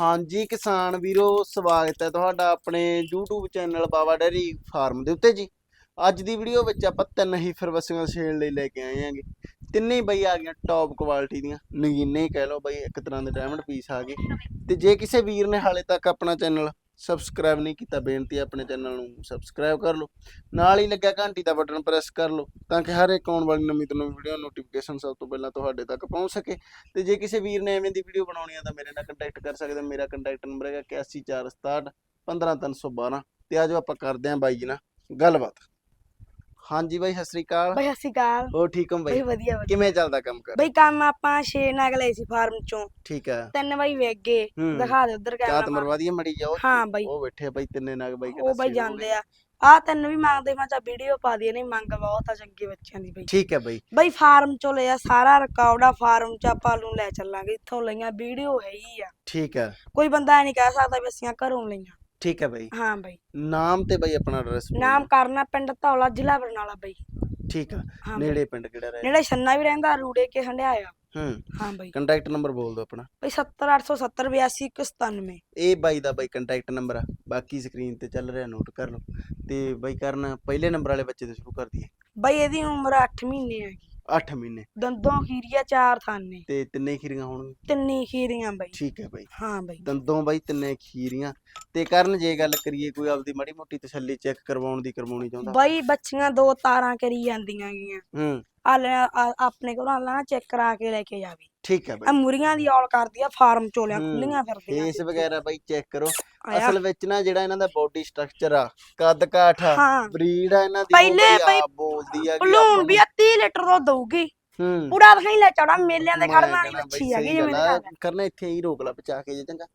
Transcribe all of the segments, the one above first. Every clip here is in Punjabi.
ਹਾਂਜੀ ਕਿਸਾਨ ਵੀਰੋ, ਸਵਾਗਤ ਹੈ ਤੁਹਾਡਾ ਆਪਣੇ YouTube channel Baba dairy farm ਦੇ ਉੱਤੇ ਜੀ। ਅੱਜ ਦੀ ਵੀਡੀਓ ਵਿੱਚ ਆਪਾਂ ਤਿੰਨ ਹੀ ਫਰਵਸੀਆਂ ਸੇਲ ਲਈ ਲੈ ਕੇ ਆਏ ਆਂਗੇ ਤਿੰਨੇ ਬਈ ਆ ਗਈਆਂ ਟੌਪ ਕੁਆਲਿਟੀ ਦੀਆਂ। ਨਗੀਨੇ ਹੀ ਕਹਿ ਲਓ ਬਈ ਇੱਕ ਤਰ੍ਹਾਂ ਦੇ ਡਾਇਮੰਡ ਪੀਸ ਆ ਗਏ। ਤੇ ਜੇ ਕਿਸੇ ਵੀਰ ਨੇ ਹਾਲੇ ਤੱਕ ਆਪਣਾ ਚੈਨਲ ਸਬਸਕ੍ਰਾਈਬ ਨਹੀਂ ਕੀਤਾ, ਬੇਨਤੀ ਹੈ ਆਪਣੇ ਚੈਨਲ ਨੂੰ ਸਬਸਕ੍ਰਾਈਬ ਕਰ ਲਓ। ਨਾਲ ਹੀ ਲੱਗਿਆ ਘੰਟੀ ਦਾ ਬਟਨ ਪ੍ਰੈਸ ਕਰ ਲਓ, ਤਾਂ ਕਿ ਹਰ ਇੱਕ ਆਉਣ ਵਾਲੀ ਨਵੀਂ ਤੋਂ ਨਵੀਂ ਵੀਡੀਓ ਨੋਟੀਫਿਕੇਸ਼ਨ ਸਭ ਤੋਂ ਪਹਿਲਾਂ ਤੁਹਾਡੇ ਤੱਕ ਪਹੁੰਚ ਸਕੇ। ਤੇ ਜੇ ਕਿਸੇ ਵੀਰ ਨੇ ਐਵੇਂ ਦੀ ਵੀਡੀਓ ਬਣਾਉਣੀ ਆ ਤਾਂ ਮੇਰੇ ਨਾਲ ਕੰਟੈਕਟ ਕਰ ਸਕਦੇ ਮੇਰਾ ਕੰਟੈਕਟ ਨੰਬਰ ਹੈਗਾ 814661 15312 ਤੇ ਆਜੋ ਆਪਾਂ ਕਰਦੇ ਆਂ ਬਾਈ ਜੀ ਨਾਲ ਗੱਲਬਾਤ। ਹਾਂਜੀ ਬਾਈ ਸਤਿ ਸ੍ਰੀ ਅਕਾਲ ਬਈ ਸਤਿ ਸ਼੍ਰੀ ਅਕਾਲ ਹੋਰ ਠੀਕ ਹੋ ਬਈ ਬਾਈ ਵਧੀਆ ਵਧੀਆ ਕਿਵੇਂ ਚੱਲਦਾ ਕੰਮ ਕਰ ਬਈ ਕੰਮ ਆਪਾਂ ਛੇ ਨਗ ਲਏ ਸੀ ਫਾਰਮ ਚੋਂ ਠੀਕ ਹੈ ਤਿੰਨ ਬਾਈ ਵੇਚ ਗਏ ਹੂੰ ਦਿਖਾ ਦੇ ਉਧਰ ਚਾਤ ਕੈਮਰਾ ਮਰਵਾ ਦਈਏ ਮੜੀ ਜਾਓ ਹਾਂ ਬਾਈ ਉਹ ਬੈਠੇ ਆ ਬਾਈ ਤਿੰਨੇ ਨਗ ਬਾਈ ਉਹ ਬਾਈ ਜਾਂਦੇ ਆ ਆ ਤਿੰਨ ਵੀ ਮੰਗਦੇ ਮੈਂ ਚਾ ਵੀਡੀਓ ਪਾ ਦਈਏ ਨਹੀਂ ਮੰਗ ਬਹੁਤ ਆ ਚੰਗੇ ਬੱਚਿਆਂ ਦੀ ਬਈ ਠੀਕ ਹੈ ਬਾਈ ਬਈ ਫਾਰਮ ਚੋਂ ਲਿਆ ਸਾਰਾ ਰਿਕਾਰਡ ਆ ਫਾਰਮ ਚ ਆਪਾਂ ਨੂੰ ਲੈ ਚੱਲਾਂਗੇ ਇੱਥੋਂ ਲਈਆਂ ਵੀਡੀਓ ਹੈ ਹੀ ਆ ਠੀਕ ਹੈ ਕੋਈ ਬੰਦਾ ਇਹ ਨਹੀਂ ਕਹਿ ਸਕਦਾ ਵੀ ਅਸੀਂ ਘਰੋਂ ਲਈਆਂ ਠੀਕ ਹੈ ਬਾਈ। ਹਾਂ ਬਈ। ਨਾਮ ਤੇ ਬਾਈ ਆਪਣਾ ਐਡਰੈਸ ਨਾਮ ਕਰਨਾ ਪਿੰਡ ਧੌਲਾ ਜ਼ਿਲ੍ਹਾ ਬਰਨਾਲਾ ਬਈ। ਠੀਕ ਹਾਂ ਬਈ। ਨੇੜੇ ਪਿੰਡ ਕਿਹੜਾ ਰਹਿ? ਨੇੜੇ ਛੰਨਾ ਵੀ ਰਹਿੰਦਾ ਰੂੜੇ ਕੇ ਹੰਡਿਆਇਆ। ਹੂੰ। ਹਾਂ ਬਈ। ਕੰਟੈਕਟ ਨੰਬਰ ਬੋਲ ਦਿਓ ਆਪਣਾ। ਬਈ 70870 8297 ਇਹ ਬਾਈ ਦਾ ਬਾਈ ਕੰਟੈਕਟ ਨੰਬਰ ਆ। ਬਾਕੀ ਸਕਰੀਨ ਤੇ ਚੱਲ ਰਿਹਾ ਨੋਟ ਕਰ ਲਓ। ਤੇ ਬਾਈ ਕਰਨ ਪਹਿਲੇ ਨੰਬਰ ਵਾਲੇ ਬੱਚੇ ਤੋਂ ਸ਼ੁਰੂ ਕਰ ਦਈਏ। ਬਈ ਇਹਦੀ ਉਮਰ 8 ਮਹੀਨੇ ਹੈਗੀ। 8 ਮਹੀਨੇ। ਦੰਦੋਂ ਖੀਰੀਆ ਚਾਰ ਥਾਨੇ। ਤੇ ਤਿੰਨੇ ਖੀਰੀਆਂ ਹੋਣਗੀਆਂ। ਤਿੰਨੀ ਖੀਰੀਆਂ ਬਈ। ਠੀਕ ਹੈ ਬਾਈ। ਹਾਂ ਬਈ। ਦੰਦੋਂ ਬਾਈ ਤਿੰਨੇ ਖੀਰੀਆਂ। ਤੇ ਕਰਨ ਜੇ ਗੱਲ ਕਰੀਏ ਕੋਈ ਆਪਦੀ ਮਾੜੀ ਮੋਟੀ ਤਸੱਲੀ ਚੈੱਕ ਕਰਵਾਉਣ ਦੀ ਕਰਵਾਉਣੀ ਚਾਹੁੰਦਾ? ਬਈ ਬੱਚੀਆਂ ਦੋ ਤਾਰਾਂ ਕਰੀ ਜਾਂਦੀਆਂ ਗੀਆਂ। ਹੂੰ। ਆ ਲੈ ਆ- ਆਪਣੇ ਕੋਲ ਆਲਾ ਚੈੱਕ ਕਰਾ ਕੇ ਲੈ ਕੇ ਜਾਵੀ। ਠੀਕ ਹੈ ਆ ਬਾਈ ਮੁਰੀਆਂ ਦੀ ਔਲ ਕਰਦੀ ਆ ਫਾਰਮ ਚੋਲਿਆਂ ਹੂੰ, ਖੁੱਲੀਆਂ ਫਿਰਦੀਆਂ ਫੇਸ ਵਗੈਰਾ ਬਾਈ ਚੈੱਕ ਕਰੋ। ਅਸਲ ਵਿੱਚ ਨਾ ਜਿਹੜਾ ਇਹਨਾਂ ਦਾ ਬਾਡੀ ਸਟਰਕਚਰ ਆ ਕੱਦ ਕਾਠ ਆ ਹਾਂ। ਬਰੀਡ ਆ ਇਹਨਾਂ ਦੀ ਪਹਿਲੇ ਬਈ ਬਈ ਆਪ ਬੋਲਦੀ ਆ ਬਲੂਨ ਵੀ ਆ 30 ਲੀਟਰ ਦੁੱਧ ਦਊਗੀ। ਹੂੰ। ਪੂਰਾ ਦਿਖਾਈ ਲੈ ਚੜਾ ਮੇਲਿਆਂ ਦੇ ਖੜਨ ਵਾਲੀ ਮੱਛੀ ਹੈਗੀ ਜਿਵੇਂ ਆ, ਦਿਖਾ ਕਰਨਾ ਇੱਥੇ ਹੀ ਰੋਕ ਲਾ ਬਚਾ ਕੇ ਜੇ ਚੰਗਾ।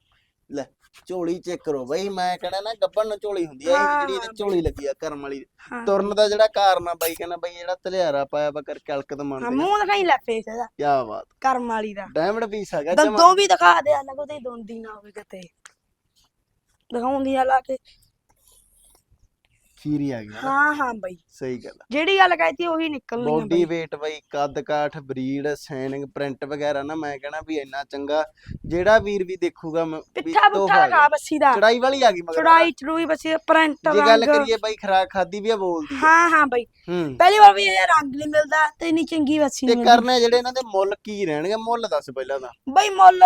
ਲੈ ਝੋਲੀ ਚੈੱਕ ਕਰੋ ਬਈ ਮੈਂ ਕਹਿਣਾ ਨਾ ਗੱਬਣ ਨੂੰ ਝੋਲੀ ਹੁੰਦੀ ਆ ਇਹ ਜਿਹੜੀ ਇਹਦੇ ਝੋਲੀ ਲੱਗੀ ਆ ਕਰਮ ਵਾਲੀ। ਹਾਂ। ਤੁਰਨ ਦਾ ਜਿਹੜਾ ਕਾਰਨ ਆ ਬਾਈ ਕਹਿੰਦਾ ਬਈ ਜਿਹੜਾ ਧਲਿਆਰਾ ਪਾਇਆ ਵਾ ਕਰਕੇ ਅਲਕਤ ਹਾਂ ਮੰਨਦੇ ਮੂੰਹ ਦਿਖਾਈ ਲੈ ਫੇਸ ਇਹਦਾ। ਕੀ ਬਾਤ। ਕਰਮ ਵਾਲੀ ਦਾ। ਡਾਇਮੰਡ ਪੀਸ ਹੈਗਾ ਜਮਾਂ। ਦੰਦੋਂ ਵੀ ਦਿਖਾ ਦੇ ਅਲੱਗ ਉਹਦੇ ਦੋਂਦੀ ਨਾ ਹੋਵੇ ਕਿਤੇ। ਦਿਖਾਉਂਦੀ ਆ ਲਾ ਕੇ। ਖੀਰੀ ਆ ਗਿਆ ਹਾਂ ਹਾਂ ਬਈ। ਸਹੀ ਗੱਲ ਆ। ਜਿਹੜੀ ਗੱਲ ਕਹਤੀ ਉਹੀ ਨਿਕਲਣੀ ਆ ਬੋਡੀ ਬਈ weight ਬਈ ਕੱਦ ਕਾਠ ਬਰੀਡ ਸੈਨਿੰਗ ਪ੍ਰਿੰਟ ਵਗੈਰਾ ਨਾ ਮੈਂ ਕਹਿਣਾ ਵੀ ਇੰਨਾ ਚੰਗਾ ਜਿਹੜਾ ਵੀਰ ਵੀ ਦੇਖੂਗਾ ਮ- ਵੀ ਪਿੱਠਾ ਪੁੱਠਾ ਖਾ ਬੱਸੀ ਦਾ। ਚੜਾਈ ਵਾਲੀ ਆ ਗਈ ਮਗਰ। ਚੜਾਈ ਚੜੂਈ ਬੱਸੀ ਪ੍ਰਿੰਟ ਜੇ ਗੱਲ ਰੰਗ। ਕਰੀਏ ਬਈ ਖਰਾਕ ਖਾਦੀ ਵੀ ਆ ਬੋਲਦੀ ਆ। ਹਾਂ ਹਾਂ ਬਈ। ਹੂੰ। ਪਹਿਲੀ ਵਾਰ ਵੀ ਇਹ ਰੰਗ ਨਹੀਂ ਮਿਲਦਾ ਤੇ ਇੰਨੀ ਚੰਗੀ ਬੱਸੀ ਤੇ ਕਰਨੇ ਜਿਹੜੇ ਇਹਨਾਂ ਦੇ ਮੁੱਲ ਕੀ ਰਹਿਣਗੇ? ਮੁੱਲ ਦੱਸ ਪਹਿਲਾਂ ਤਾਂ ਬਈ ਮੁੱਲ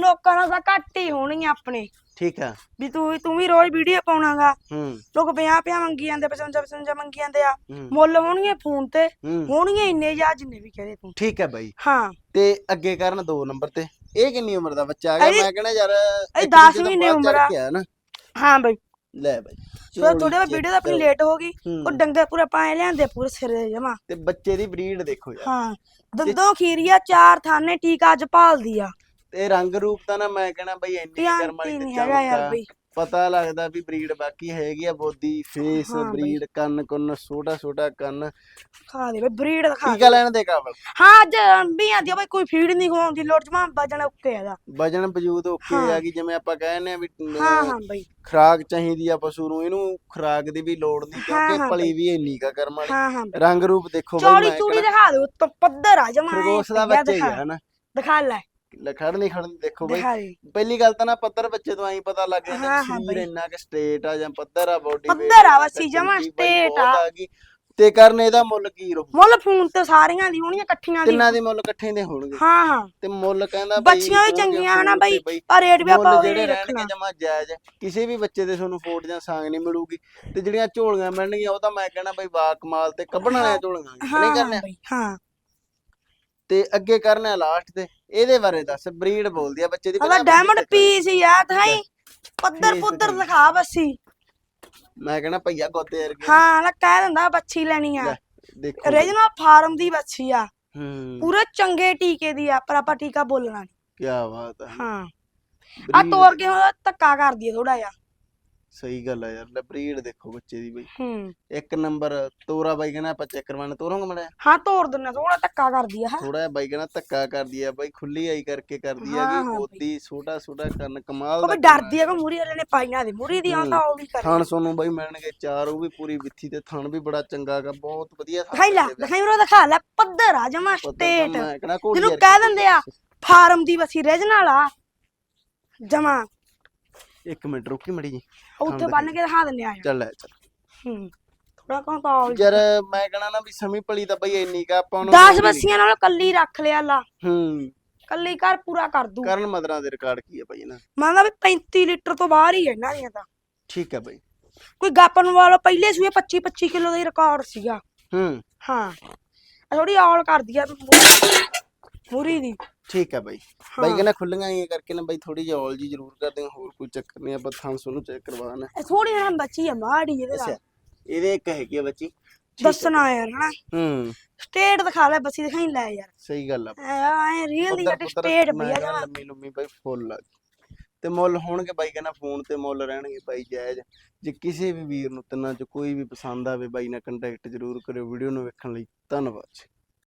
ਲੋਕਾਂ ਨਾਲ ਤਾਂ ਘੱਟ ਹੀ ਹੋਣਗੇ ਆਪਣੇ। ਠੀਕ ਆ। ਵੀ ਤੂੰ ਤੂੰ ਵੀ ਰੋਜ਼ ਵੀਡੀਓ ਪਾਉਣਾਗਾ। ਹੂੰ। ਲੋਕ 50 50 ਮੰਗੀ ਜਾਂਦੇ 55 55 ਮੰਗੀ ਜਾਂਦੇ ਆ। ਹੂੰ। ਮੁੱਲ ਹੋਣਗੇ ਫੋਨ ਤੇ। ਹੂੰ। ਹੋਣਗੇ ਇੰਨੇ ਜਾਂ ਜਿੰਨੇ ਵੀ ਕਹਦੇ ਤੂੰ। ਠੀਕ ਹੈ ਬਾਈ। ਹਾਂ। ਤੇ ਅੱਗੇ ਕਰਨ ਦੋ ਨੰਬਰ ਤੇ। ਇਹ ਕਿੰਨੀ ਉਮਰ ਦਾ ਬੱਚਾ ਆ ਗਿਆ ਮੈਂ ਕਹਿੰਦਾ ਯਾਰ ਇਹ ਇੱਕ 10 ਦੂਜੇ ਤੋਂ ਮਹੀਨੇ ਉਮਰ ਆ। ਨਾ। ਹਾਂ ਬਈ। ਲੈ ਬਾਈ। ਥੋੜਾ ਥੋੜੇ ਵੀਡੀਓ ਤਾਂ ਆਪਣੀ। ਲੇਟ ਹੋ ਗਈ। ਹੂੰ। ਉਹ ਡੰਗੇ ਪੂਰੇ ਪਾਏ ਲਿਆਂਦੇ ਪੂਰੇ ਸਿਰੇ ਜਮਾ। ਤੇ ਬੱਚੇ ਦੀ ਬਰੀਡ ਦੇਖੋ ਯਾਰ। ਹਾਂ। ਦੰਦੋਂ ਖੀਰੀਆ ਚਾਰ ਥਾਨੇ ਟੀਕਾ ਅੱਜ ਭਾਲਦੀ ਆ। ਤੇ ਰੰਗ ਰੂਪ ਤਾਂ ਨਾ ਮੈਂ ਕਹਿਣਾ ਬਈ ਇੰਨੀ ਧਿਆਨ ਕਰਮ ਹੀ ਨਹੀਂ ਤੇ ਹੈਗਾ ਯਾਰ। ਬਈ। ਪਤਾ ਲੱਗਦਾ ਵੀ ਬਰੀਡ ਬਾਕੀ ਹੈਗੀ ਆ ਬੋਦੀ ਫੇਸ ਹਾਂ ਬਈ। ਬਰੀਡ ਕੰਨ ਕੁੰਨ ਛੋਟਾ ਛੋਟਾ ਕੰਨ। ਖਾ ਦੇ ਬਈ ਬਰੀਡ ਦਿਖਾ ਟੀਕਾ ਲੈਣ ਦੇ ਕਾਬਲ ਹਾਂ ਅੱਜ ਵੀ ਆਂਦੀ ਆ ਬਈ ਕੋਈ ਫੀਡ ਨਹੀਂ ਖਵਾਉਂਦੀ ਲੋੜ ਜਮਾ ਵਜਣ ਓਕੇ ਇਹਦਾ। ਵਜਨ ਵਜੂਦ ਓਕੇ ਹਾਂ। ਆ ਗਈ ਜਿਵੇਂ ਆਪਾਂ ਕਹਿੰਦੇ ਆ ਵੀ ਅਮ, ਹਾਂ ਹਾਂ ਬਈ। ਖੁਰਾਕ ਚਾਹੀਦੀ ਆ ਪਸ਼ੂ ਨੂੰ ਇਹਨੂੰ ਖੁਰਾਕ ਦੀ ਵੀ ਲੋੜ ਨਹੀਂ ਹਾਂ, ਕਿਉਂਕਿ ਪਲੀ ਵੀ ਇੰਨੀ ਕਾ ਕਰਮ ਵਾਲੀ। ਹਾਂ ਹਾਂ ਬਈ। ਰੰਗ ਰੂਪ ਦੇਖੋ ਬਈ ਚੌੜੀ ਮੈਂ ਚੂੜੀ ਕਹਿਣਾ। ਦਿਖਾ ਦੇ ਉੱਤੋਂ ਪੱਧਰ ਆ ਜਮਾ ਖਰਗੋਸ਼ ਦਾ ਬੱਚਾ ਹੀ ਆ ਹਨਾ। ਦਿਖਾ ਲੈ। ਖੜ ਨਹੀਂ ਖੜਨ ਦੇਖੋ ਬਈ। ਪਹਿਲੀ ਗੱਲ ਤਾਂ ਨਾ ਪੱਧਰ ਬੱਚੇ ਤੋਂ ਐਂ ਪਤਾ ਲੱਗ ਜਾਂਦਾ ਹਾਂ, ਕਿ ਹਾਂ ਸਰੀਰ ਬਈ। ਇੰਨਾ ਕਿ ਸਟ੍ਰੇਟ ਆ ਜਾਂ ਪੱਧਰ ਆ ਬੋਡੀ ਪੱਧਰ ਆ ਬਸ ਜਮਾਂ straight ਆ। ਤੇ ਕਰਨ ਇਹਦਾ ਮੁੱਲ ਕੀ ਰਹੂ? ਮੁੱਲ ਫੋਨ ਤੇ ਸਾਰੀਆਂ ਦੀ ਹੋਣੀਆਂ ਇਕੱਠੀਆਂ ਦੀ। ਤਿੰਨਾਂ ਦੇ ਮੁੱਲ ਇਕੱਠੇ ਦੇ ਹੋਣਗੇ। ਹਾਂ ਹਾਂ। ਤੇ ਮੁੱਲ ਕਹਿੰਦਾ ਬਈ ਬੱਚੀਆਂ ਵੀ ਹੋਣਗੇ ਚੰਗੀਆਂ ਹਨਾ ਫੋਨ ਤੇ ਬਈ। ਪਰ ਰੇਟ ਵੀ ਆਪਾਂ ਮੁੱਲ ਜਿਹੜੇ ਨਹੀਂ ਰਹਿਣਗੇ ਰੱਖਣਾ। ਜਮਾ ਜਾਇਜ਼। ਹੈ। ਕਿਸੇ ਵੀ ਬੱਚੇ ਦੇ ਤੁਹਾਨੂੰ ਫੋਟ ਜਾਂ ਸਾਂਗ ਨਹੀਂ ਮਿਲੂਗੀ। ਤੇ ਜਿਹੜੀਆਂ ਝੋਲੀਆਂ ਮਿਲਣਗੀਆਂ ਉਹ ਤਾਂ ਮੈਂ ਕਹਿਣਾ ਬਈ ਬਾ ਕਮਾਲ ਤੇ ਕੱਢਣ ਵਾਲੀਆਂ ਝੋਲੀਆਂ ਨੇ, ਹਾਂ ਨਹੀਂ ਹਾਂ ਕਰਨੇ ਬਈ ਹਾਂ। ਤੇ ਅੱਗੇ ਕਰਨਾ ਲਾਸਟ ਤੇ। ਇਹਦੇ ਬਾਰੇ ਦੱਸ ਬਰੀਡ ਬੋਲਦੀ ਆ ਬੱਚੇ ਦੀ ਪਹਿਲਾਂ ਡਾਇਮੰਡ ਪੀਸ ਹੀ ਆ ਥਾਈ। ਪੱਧਰ ਪੁੱਧਰ ਦਿਖਾਈ। ਦਿਖਾ ਬੱਸੀ। ਮੈਂ ਕਹਿਣਾ ਭਈਆ ਗੋਤੇ ਵਰਗੇ। ਹਾਂ ਲੈ ਕਹਿ ਦਿੰਦਾ ਬੱਚੀ ਲੈਣੀ ਆ। ਲੈ, ਦੇਖੋ। ਰੀਜਨਲ ਫਾਰਮ ਦੀ ਬੱਚੀ ਆ। ਹੂੰ। ਪੂਰੇ ਚੰਗੇ ਟੀਕੇ ਦੀ ਆ ਪਰ ਆਪਾਂ ਟੀਕਾ ਬੋਲਣਾ ਨੀ। ਕੀ ਬਾਤ ਹੈ। ਹਾਂ। ਆ breed ਤੋੜ ਕੇ ਹੁਣ ਧੱਕਾ ਕਰਦੀ ਆ ਥੋੜਾ ਜਿਹਾ। ਸਹੀ ਗੱਲ ਆ ਯਾਰ ਲੈ ਬਰੀਡ ਦੇਖੋ ਬੱਚੇ ਦੀ ਬਈ ਹੂੰ ਇੱਕ ਨੰਬਰ ਤੋਰਾ ਬਾਈ ਕਹਿੰਦਾ ਆਪਾਂ ਚੈੱਕ ਕਰਵਾਉਣਾ ਤੋਰਾਂਗੇ ਮੜਾ ਹਾਂ ਤੋੜ ਦਿੰਨਾ ਥੋੜਾ ਧੱਕਾ ਕਰਦੀ ਆ ਹਾਂ। ਥੋੜਾ ਬਾਈ ਕਹਿੰਦਾ ਧੱਕਾ ਕਰਦੀ ਆ ਬਾਈ ਖੁੱਲੀ ਆਈ ਕਰਕੇ ਕਰਦੀ ਆ ਹਾਂ, ਹਾਂ ਬਈ। ਛੋਟਾ ਛੋਟਾ ਕੰਨ ਕਮਾਲ ਉਹ ਦਾ ਡਰਦੀ ਆ ਕਿ ਮੂਰੀ ਵਾਲੇ ਨੇ ਪਾਈਆਂ ਦੇ ਮੂਰੀ ਦੀ। ਆਉਂਦਾ ਉਹ ਵੀ ਕਰ ਥਣ ਸੋਨੂੰ ਬਾਈ ਮਿਲਣਗੇ ਚਾਰ ਉਹ ਵੀ ਪੂਰੀ ਵਿੱਥੀ ਤੇ ਥਣ ਵੀ ਬੜਾ ਚੰਗਾ ਗਾ ਬਹੁਤ ਵਧੀਆ ਥਣ ਦਿਖਾਈ ਲੈ। ਦਿਖਾਈ ਉਹ ਦਿਖਾ ਲੈ ਪੱਧਰ ਆ ਜਮਾ ਤਾਂ ਸਟੇਟ ਮੈਂ ਕਹਿਣਾ ਘੋੜੀ ਜਿਹਨੂੰ ਵਰਗੀ ਕਹਿ ਦਿੰਦੇ ਆ ਫਾਰਮ ਦੀ ਬੱਸੀ ਰੀਜਨਲ ਆ ਜਮਾ ਇੱਕ ਮਿੰਟ ਰੁਕੀ ਮੜੀ ਜੀ। ਉੱਥੇ ਬੰਨ ਕੇ ਦਿਖਾ ਦਿੰਨੇ ਆ। ਚੱਲ ਲੈ ਚੱਲ। ਹੂੰ ਥੋੜਾ ਕੌਣ ਕਾਲ ਯਾਰ ਮੈਂ ਕਹਣਾ ਨਾ ਵੀ ਸਮੀ ਪਲੀ ਤਾਂ ਬਈ ਇੰਨੀ ਕਾ ਆਪਾਂ ਨੂੰ 10 ਬੱਸੀਆਂ ਨਾਲ ਕੱਲੀ ਰੱਖ ਲਿਆ ਲਾ। ਹੂੰ। ਕੱਲੀ ਘਰ ਪੂਰਾ ਕਰ ਦੂ। ਕਰਨ ਮਦਰਾਂ ਦੇ ਰਿਕਾਰਡ ਕੀ ਹੈ ਬਈ ਨਾ ਮੰਨਦਾ ਵੀ 35 ਲੀਟਰ ਤੋਂ ਬਾਹਰ ਹੀ ਹੈ ਇਹਨਾਂ ਦੀਆਂ ਤਾਂ। ਠੀਕ ਹੈ ਬਈ। ਕੋਈ ਗੱਪਨ ਵਾਲਾ ਪਹਿਲੇ ਸੂਏ 25 25 ਕਿਲੋ ਦਾ ਹੀ ਰਿਕਾਰਡ ਸੀਗਾ। ਹੂੰ। ਹਾਂ। ਥੋੜੀ ਔਲ ਕਰਦੀ ਆ ਮੂਰੀ ਦੀ ਠੀਕ ਹੈ ਬਈ। ਬਾਈ ਕਹਿੰਦਾ ਖੁੱਲੀਆਂ ਹੀ ਕਰਕੇ ਨਾ ਬਾਈ ਥੋੜੀ ਜਿਹੀ ਔਲ ਜੀ ਜ਼ਰੂਰ ਕਰਦੇ ਹਾਂ ਹੋਰ ਕੋਈ ਚੱਕਰ ਨਹੀਂ ਆਪਾਂ ਥਾਂ ਨੂੰ ਚੈੱਕ ਕਰਵਾਣਾ ਇਹ ਥੋੜੀ ਜਿਹੀ ਬੱਚੀ ਆ ਮਾੜੀ ਇਹਦੇ ਨਾਲ। ਅੱਛਾ ਇਹਦੇ ਇੱਕ ਹੈਗੀ ਆ ਬੱਚੀ। ਦੱਸਣਾ ਯਾਰ ਹਨਾ? ਹੂੰ। ਸਟੇਟ ਦਿਖਾ ਲੈ ਬੱਸੀ ਦਿਖਾਈ ਲੈ ਯਾਰ। ਸਹੀ ਗੱਲ ਆ ਐ ਰੀਅਲ ਦੀ ਪੁੱਤਰ ਸਟੇਟ ਭਈਆ ਜਮਾ ਲੰਮੀ ਲੰਮੀ ਬਾਈ ਫੁੱਲ ਆ। ਤੇ ਮੁੱਲ ਹੋਣਗੇ ਬਾਈ ਕਹਿੰਦਾ ਫੋਨ ਤੇ ਮੁੱਲ ਰਹਿਣਗੇ ਬਾਈ ਜਾਇਜ਼। ਜੇ ਕਿਸੇ ਵੀ ਵੀਰ ਨੂੰ ਤਿੰਨਾਂ ਚ ਕੋਈ ਵੀ ਪਸੰਦ ਆਵੇ ਬਾਈ ਨਾਲ ਕੰਟੈਕਟ ਜ਼ਰੂਰ ਕਰਿਓ ਵੀਡੀਓ ਨੂੰ ਵੇਖਣ ਲਈ ਧੰਨਵਾਦ ਜੀ।